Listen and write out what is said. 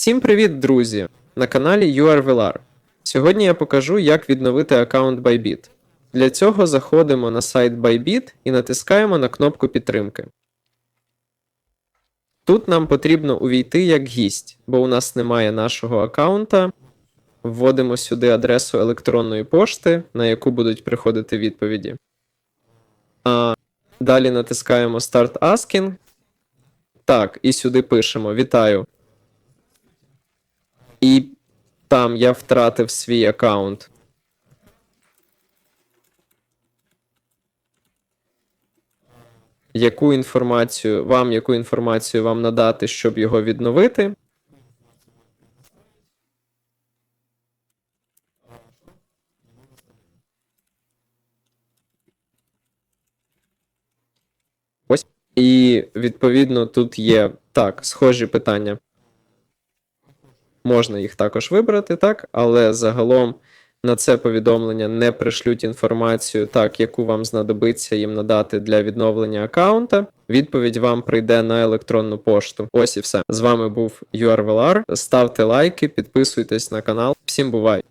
Всім привіт, друзі! На каналі URVLR. Сьогодні я покажу, як відновити аккаунт Bybit. Для цього заходимо на сайт Bybit і натискаємо на кнопку підтримки. Тут нам потрібно увійти як гість, бо у нас немає нашого аккаунта. Вводимо сюди адресу електронної пошти, на яку будуть приходити відповіді. А далі натискаємо Start Asking. Так, і сюди пишемо Вітаю. І там я втратив свій аккаунт. Яку інформацію вам, яку інформацію вам надати, щоб його відновити? Ось. І відповідно тут є так, схожі питання. Можна їх також вибрати, так, але загалом на це повідомлення не пришлють інформацію, так, яку вам знадобиться їм надати для відновлення аккаунта. Відповідь вам прийде на електронну пошту. Ось і все. З вами був URVLR. Ставте лайки, підписуйтесь на канал. Всім бувай!